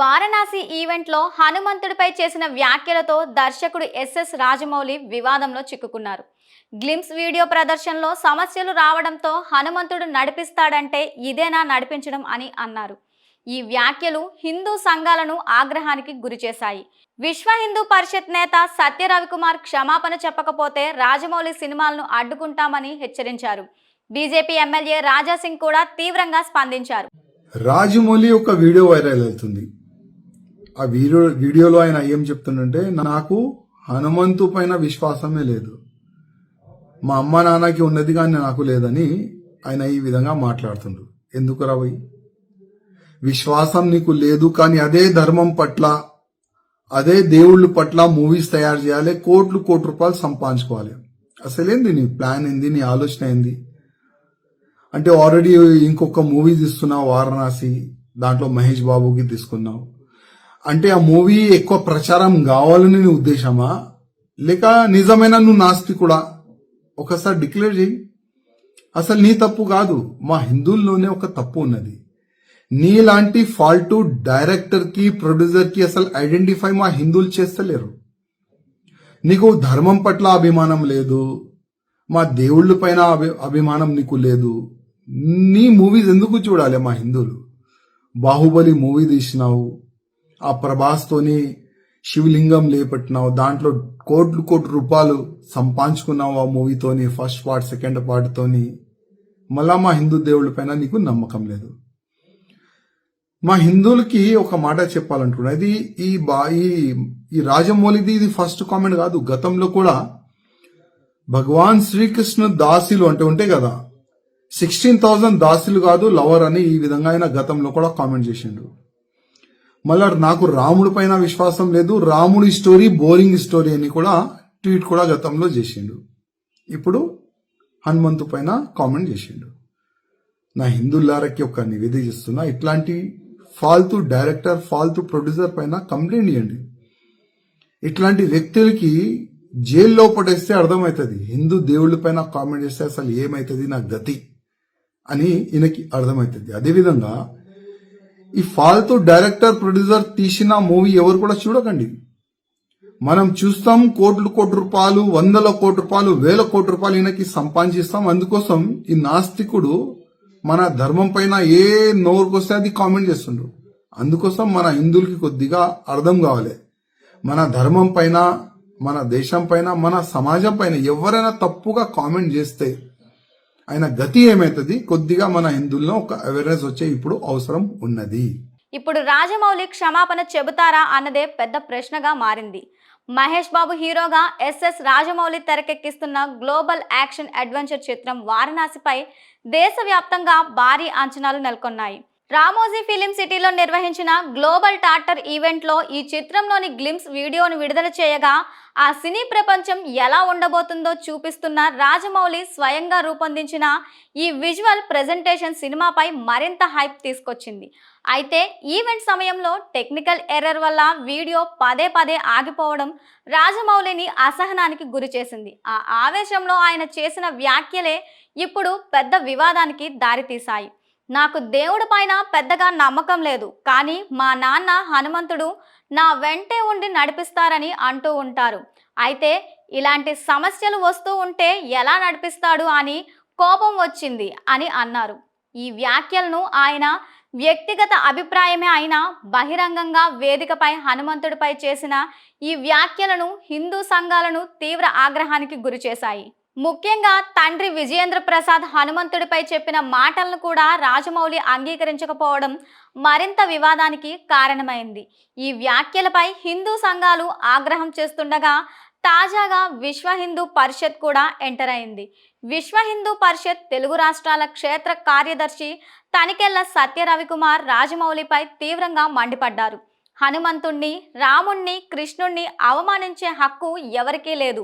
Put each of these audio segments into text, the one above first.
వారణాసి ఈవెంట్లో హనుమంతుడిపై చేసిన వ్యాఖ్యలతో దర్శకుడు ఎస్ఎస్ రాజమౌళి వివాదంలో చిక్కుకున్నారు. గ్లిమ్స్ వీడియో ప్రదర్శనలో సమస్యలు రావడంతో హనుమంతుడు నడిపిస్తాడంటే ఇదేనా నడిపించడం అని అన్నారు. ఈ వ్యాఖ్యలు హిందూ సంఘాలను ఆగ్రహానికి గురిచేశాయి విశ్వ హిందూ పరిషత్ నేత సత్య రవికుమార్ క్షమాపణ చెప్పకపోతే రాజమౌళి సినిమాలను అడ్డుకుంటామని హెచ్చరించారు. బీజేపీ ఎమ్మెల్యే రాజాసింగ్ కూడా తీవ్రంగా స్పందించారు. రాజమౌళి ఒక వీడియో వైరల్ అవుతుంది. ఆ వీడియో వీడియోలో ఆయన ఏం చెప్తుండంటే నాకు హనుమంతు పైన విశ్వాసమే లేదు. మా అమ్మ నాన్నకి ఉన్నది కానీ నాకు లేదని ఆయన ఈ విధంగా మాట్లాడుతుండ్రు. ఎందుకు రావయ్య విశ్వాసం నీకు లేదు కానీ అదే ధర్మం పట్ల అదే దేవుళ్ళ పట్ల మూవీస్ తయారు చేయాలి కోట్లు కోటి రూపాయలు సంపాదించుకోవాలి. అసలేంది నీ ప్లాన్ ఏంది? నీ ఆలోచన ఏంది? అంటే ఆల్రెడీ ఇంకొక మూవీ తీస్తున్నావు వారణాసి. దాంట్లో మహేష్ బాబుకి తీసుకున్నావు. అంటే ఆ మూవీ ఎక్కువ ప్రచారం కావాలని నీ ఉద్దేశమా? లేక నిజమైన నువ్వు నాస్తికుడా? ఒకసారి డిక్లేర్ చేయి. అసలు నీ తప్పు కాదు. మా హిందువుల్లోనే ఒక తప్పు ఉన్నది. నీలాంటి ఫాల్టు డైరెక్టర్కి ప్రొడ్యూసర్కి అసలు ఐడెంటిఫై మా హిందువులు చేస్తలేరు. నీకు ధర్మం పట్ల అభిమానం లేదు. మా దేవుళ్ళ పైన అభి- అభిమానం నీకు లేదు. నీ మూవీస్ ఎందుకు చూడాలి మా హిందువులు? బాహుబలి మూవీ తీసినావు. ఆ ప్రభాస్తోని శివలింగం లేపట్టినావు దాంట్లో కోట్లు కోట్ల రూపాయలు సంపాదించుకున్నావు ఆ మూవీతోని ఫస్ట్ పార్ట్ సెకండ్ పార్ట్తోని మళ్ళా మా హిందూ దేవుళ్ళ పైన నీకు నమ్మకం లేదు. మా హిందువులకి ఒక మాట చెప్పాలనుకున్నా ఇది ఈ బా ఈ ఈ రాజమౌళిది ఇది ఫస్ట్ కామెంట్ కాదు. గతంలో కూడా భగవాన్ శ్రీకృష్ణ దాసులు అంటే ఉంటే కదా సిక్స్టీన్ థౌజండ్ దాసులు కాదు లవర్ అని ఈ విధంగా ఆయన గతంలో కూడా కామెంట్ చేసిండు. మళ్ళా నాకు రాముడి పైన విశ్వాసం లేదు. రాముడి స్టోరీ బోరింగ్ స్టోరీ అని కూడా ట్వీట్ కూడా గతంలో చేసిండు. ఇప్పుడు హనుమంతు పైన కామెంట్ చేసిండు. నా హిందువులారకి ఒక నివేదిక ఇస్తున్నా. ఇట్లాంటి ఫాల్తు డైరెక్టర్ ఫాల్తు ప్రొడ్యూసర్ పైన కంప్లైంట్ ఇవ్వండి ఇట్లాంటి వ్యక్తులకి జైల్లో పడేస్తే అర్థమవుతుంది హిందూ దేవుళ్ళ పైన కామెంట్ చేస్తే అసలు ఏమవుతుంది నా గతి అని ఈయనకి అర్థమవుతుంది అదేవిధంగా ఈ ఫాల్తూ డైరెక్టర్ ప్రొడ్యూసర్ తీసిన మూవీ ఎవరు కూడా చూడకండి. మనం చూస్తాం కోట్లు కోటి రూపాయలు వందల కోటి రూపాయలు వేల కోటి రూపాయలు ఈయనకి సంపాదించిస్తాం. అందుకోసం ఈ నాస్తికుడు మన ధర్మం పైన ఏ నోరుకొస్తే అది కామెంట్ చేస్తుండ్రు. అందుకోసం మన హిందువులకి కొద్దిగా అర్థం కావాలి. మన ధర్మం పైన మన దేశం పైన మన సమాజం పైన ఎవరైనా తప్పుగా కామెంట్ చేస్తే ఆయన గతి ఏమవుతుంది కొద్దిగా మన హిందువుల్లో ఒక అవేర్నెస్ వచ్చే ఇప్పుడు అవసరం ఉన్నది. ఇప్పుడు రాజమౌళి క్షమాపణ చెబుతారా అన్నదే పెద్ద ప్రశ్నగా మారింది. మహేష్ బాబు హీరోగా ఎస్ఎస్ రాజమౌళి తెరకెక్కిస్తున్న గ్లోబల్ యాక్షన్ అడ్వెంచర్ చిత్రం వారణాసిపై దేశవ్యాప్తంగా భారీ అంచనాలు నెలకొన్నాయి. రామోజీ ఫిలిం సిటీలో నిర్వహించిన గ్లోబల్ టాటర్ ఈవెంట్లో ఈ చిత్రంలోని గ్లిమ్స్ వీడియోను విడుదల చేయగా ఆ సినీ ప్రపంచం ఎలా ఉండబోతుందో చూపిస్తున్న రాజమౌళి స్వయంగా రూపొందించిన ఈ విజువల్ ప్రెజెంటేషన్ సినిమాపై మరింత హైప్ తీసుకొచ్చింది. అయితే ఈవెంట్ సమయంలో టెక్నికల్ ఎర్రర్ వల్ల వీడియో పదే పదే ఆగిపోవడం రాజమౌళిని అసహనానికి గురి చేసింది. ఆ ఆవేశంలో ఆయన చేసిన వ్యాఖ్యలే ఇప్పుడు పెద్ద వివాదానికి దారితీశాయి. నాకు దేవుడి పైన పెద్దగా నమ్మకం లేదు. కానీ మా నాన్న హనుమంతుడు నా వెంటే ఉండి నడిపిస్తారని అంటూ ఉంటారు. అయితే ఇలాంటి సమస్యలు వస్తూ ఉంటే ఎలా నడిపిస్తాడు అని కోపం వచ్చింది అని అన్నారు. ఈ వ్యాఖ్యలను ఆయన వ్యక్తిగత అభిప్రాయమే అయినా బహిరంగంగా వేదికపై హనుమంతుడిపై చేసిన ఈ వ్యాఖ్యలను హిందూ సంఘాలను తీవ్ర ఆగ్రహానికి గురిచేశాయి. ముఖ్యంగా తండ్రి విజయేంద్ర ప్రసాద్ హనుమంతుడిపై చెప్పిన మాటలను కూడా రాజమౌళి అంగీకరించకపోవడం మరింత వివాదానికి కారణమైంది. ఈ వ్యాఖ్యలపై హిందూ సంఘాలు ఆగ్రహం చేస్తుండగా తాజాగా విశ్వ హిందూ పరిషత్ కూడా ఎంటర్ అయింది. విశ్వ హిందూ పరిషత్ తెలుగు రాష్ట్రాల క్షేత్ర కార్యదర్శి తనికెళ్ళ సత్య రవికుమార్ రాజమౌళిపై తీవ్రంగా మండిపడ్డారు. హనుమంతుణ్ణి రాముణ్ణి కృష్ణుణ్ణి అవమానించే హక్కు ఎవరికీ లేదు.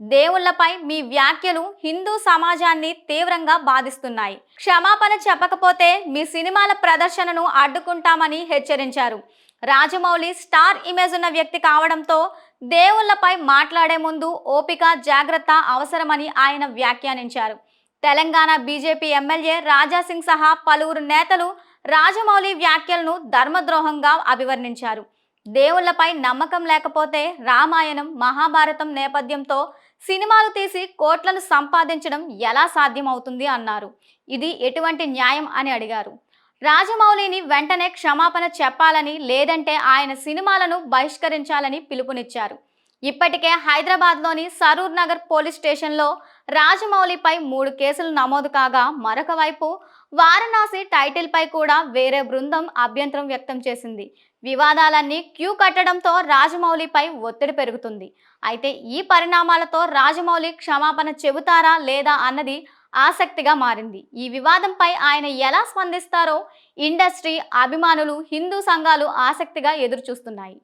దేవుళ్ళపై మీ వ్యాఖ్యలు హిందూ సమాజాన్ని తీవ్రంగా బాధిస్తున్నాయి. క్షమాపణ చెప్పకపోతే మీ సినిమాల ప్రదర్శనను అడ్డుకుంటామని హెచ్చరించారు. రాజమౌళి స్టార్ ఇమేజ్ ఉన్న వ్యక్తి కావడంతో దేవుళ్ళపై మాట్లాడే ముందు ఓపిక జాగ్రత్త అవసరమని ఆయన వ్యాఖ్యానించారు. తెలంగాణ బీజేపీ ఎమ్మెల్యే రాజాసింగ్ సహా పలువురు నేతలు రాజమౌళి వ్యాఖ్యలను ధర్మద్రోహంగా అభివర్ణించారు. దేవుళ్ళపై నమ్మకం లేకపోతే రామాయణం మహాభారతం నేపథ్యంతో సినిమాలు తీసి కోట్లను సంపాదించడం ఎలా సాధ్యమవుతుంది అన్నారు. ఇది ఎటువంటి న్యాయం అని అడిగారు. రాజమౌళిని వెంటనే క్షమాపణ చెప్పాలని లేదంటే ఆయన సినిమాలను బహిష్కరించాలని పిలుపునిచ్చారు. ఇప్పటికే హైదరాబాద్లోని సరూర్ నగర్ పోలీస్ స్టేషన్లో రాజమౌళిపై మూడు కేసులు నమోదు కాగా మరొక వైపు వారణాసి టైటిల్పై కూడా వేరే బృందం అభ్యంతరం వ్యక్తం చేసింది. వివాదాలన్నీ క్యూ కట్టడంతో రాజమౌళిపై ఒత్తిడి పెరుగుతుంది. అయితే ఈ పరిణామాలతో రాజమౌళి క్షమాపణ చెబుతారా లేదా అన్నది ఆసక్తిగా మారింది. ఈ వివాదంపై ఆయన ఎలా స్పందిస్తారో ఇండస్ట్రీ అభిమానులు హిందూ సంఘాలు ఆసక్తిగా ఎదురుచూస్తున్నాయి.